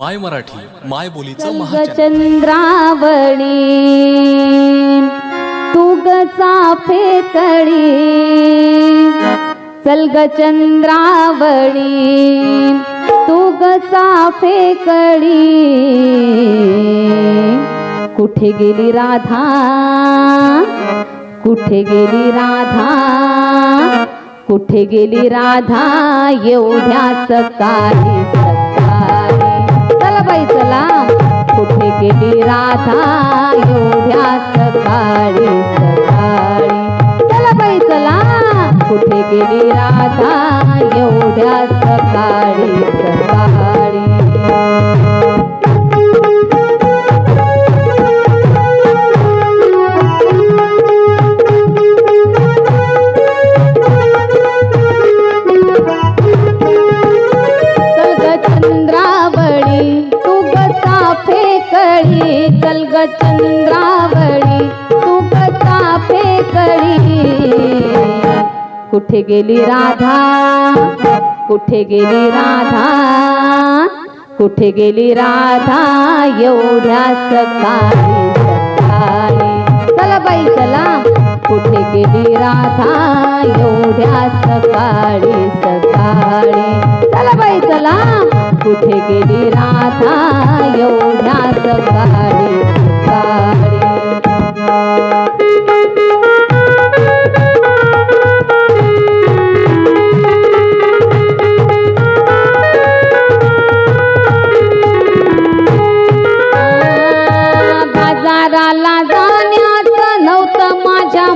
माय मराठी माय बोलीचं चंद्रावणी तू ग चाफेकळी चल ग चंद्रावणी तू ग चाफेकळी कुठे गेली राधा? कुठे गेली राधा? कुठे गेली राधा? एवढ्या सकाळी बाई चला. कुठे गेली राधा? एवढ्या सकाळी सकाळी. कळी ग चंद्रावळी तू ग कळी. कुठे गेली राधा? कुठे गेली राधा? कुठे गेली राधा? एवढ्या सकाळी सकाळी. चला बाई चला. कुठे गेली राधा? एवढ्या सकाळी सकाळी. चला बाई चला. कुठे गेली राधा? एवढ्या सकाळी बाजाराला जाण्याचं नव्हतं माझ्या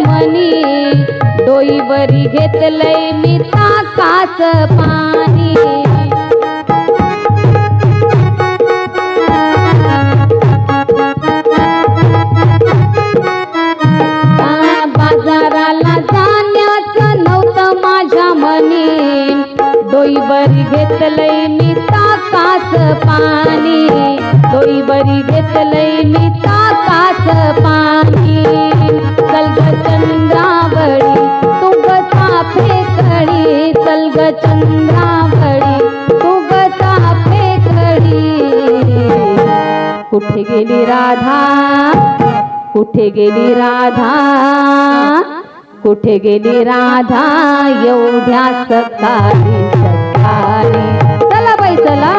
घेतलंय मी ताकाच पाणी. बरी घेतलंय मी ताकाच पाणी. डोईवरी घेतलंय मी ताकाच पाणी. चल चंद्रावळी तू ग चाफे कळी चल चंद्रावळी तू चाफे कळी कुठे गेली राधा? कुठे गेली राधा? कुठे गेली राधा? एवढ्या सकाळी चला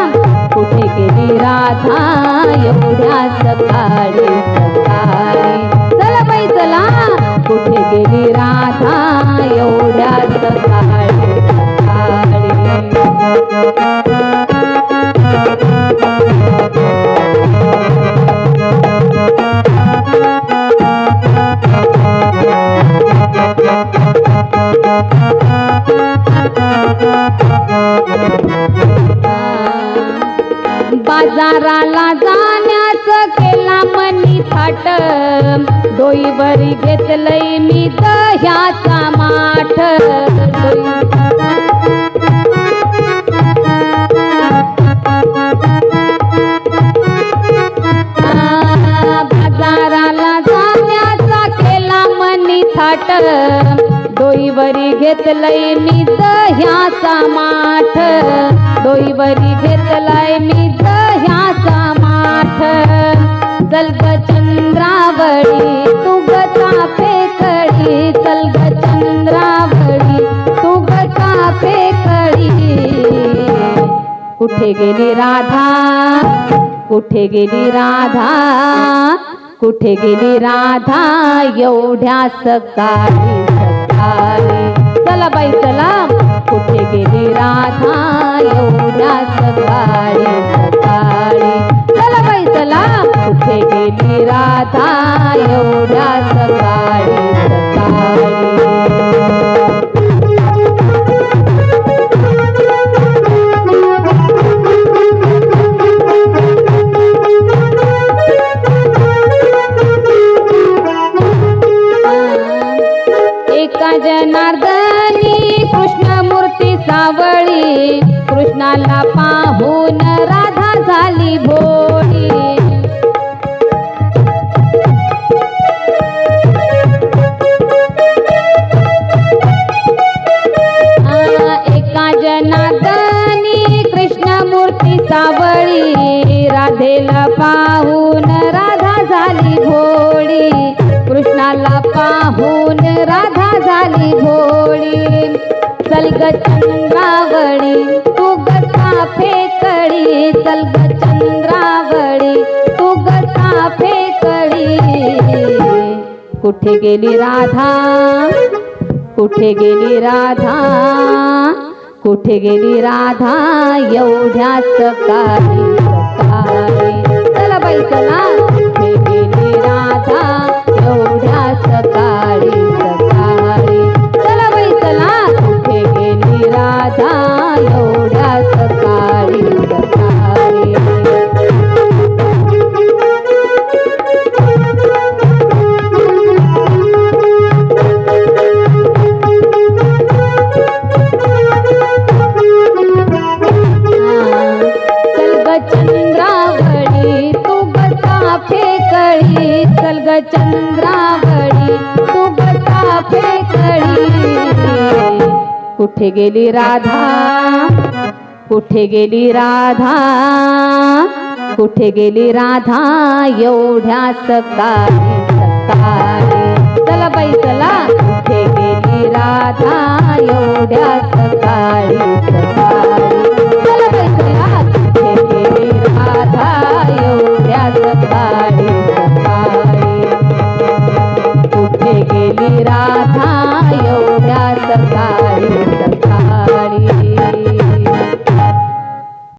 बाजाराला जाण्याचं केला मनी थाट. डोईवरी घेतलंय मी दह्याचा माठ. डोईवरी घेतलंय मी दह्याचा माठ. डोईवरी घेतलाय मी दह्याचा माठ. चल चंद्रावळी तू ग कळी चल चंद्रावळी तू ग कळी कुठे गेली राधा? कुठे गेली राधा? कुठे गेली राधा? एवढ्या सकाळी सकाळी चला बाई चला. कुठे गेली राधा? एवढ्या सकाळी सकाळी माता जनार्दनी कृष्णमूर्ती सावळी कृष्णाला पाहून राधा झाली भोळी. एका जनार्दनी कृष्णमूर्ती सावळी राधेला पाहून राधा झाली भोळी. कृष्णाला पाहून राधा झाली भोळी चल ग चंद्रावळी तू गता फेकळी चल चंद्रावळी तू गता फेकळी कुठे गेली राधा? कुठे गेली राधा? कुठे गेली राधा? एवढ्या सकाळी सकाळी. चला बाई चला. कुठे गेली राधा? कुठे गेली राधा? कुठे गेली राधा? एवढ्या सकाळी सकाळी. चला बाई चला. कुठे गेली राधा? एवढ्या सकाळी सकाळी.